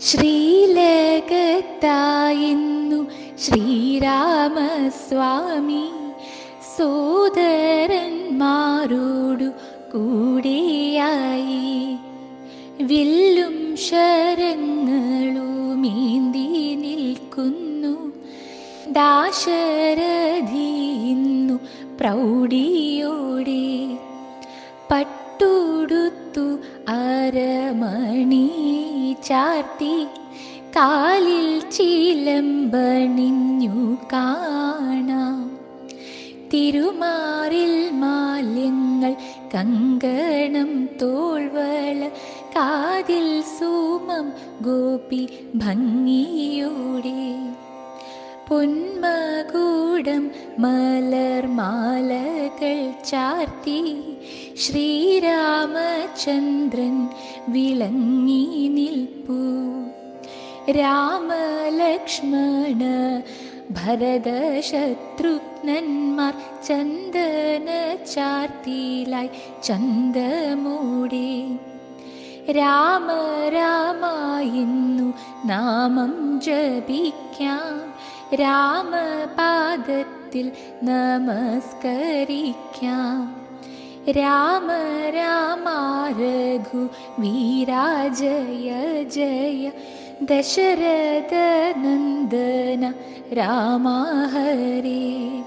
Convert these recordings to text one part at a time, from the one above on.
ശ്രീലകത്തായിന്നു ശ്രീരാമസ്വാമി സോദരന്മാരോടു കൂടിയായി. വില്ലും ശരങ്ങളുമേന്തി നിൽക്കുന്നു. ദാശരഥിന്നു പ്രൗഢിയോടെ പട്ടുടുത്തു അരമണി ചാർത്തി കാലിൽ ചീലമ്പണിഞ്ഞു കാണാം. തിരുമാറിൽ മാലിന്യങ്ങൾ കങ്കണം തോൾവള കാതിൽ സൂമം ഗോപി ഭംഗിയോടെ. പൊന്മകൂടം മലർമാലകൾ ചാർത്തി ശ്രീരാമചന്ദ്രൻ വിളങ്ങി നിൽപ്പൂ രാമലക്ഷ്മണ ഭരതശത്രുഘ്നന്മാർ ചന്ദന ചാർത്തിയിലായി ചന്ദമൂടി. രാമ രാമായിന്നു നാമം ജപിക്കാം. രാമപാദത്തിൽ നമസ്കരിക്കാം. രാമ രാമ രഘു വീരാജയ ജയ. ദശരഥ നന്ദന രാമ ഹരേ.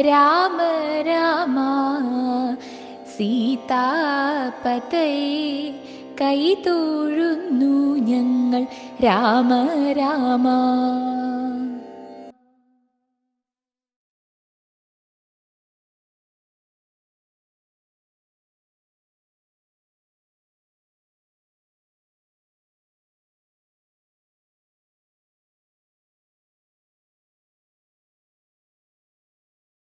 രാമ രാമ സീതാപതയെ കൈ തൊഴുന്നു ഞങ്ങൾ രാമ രാമ.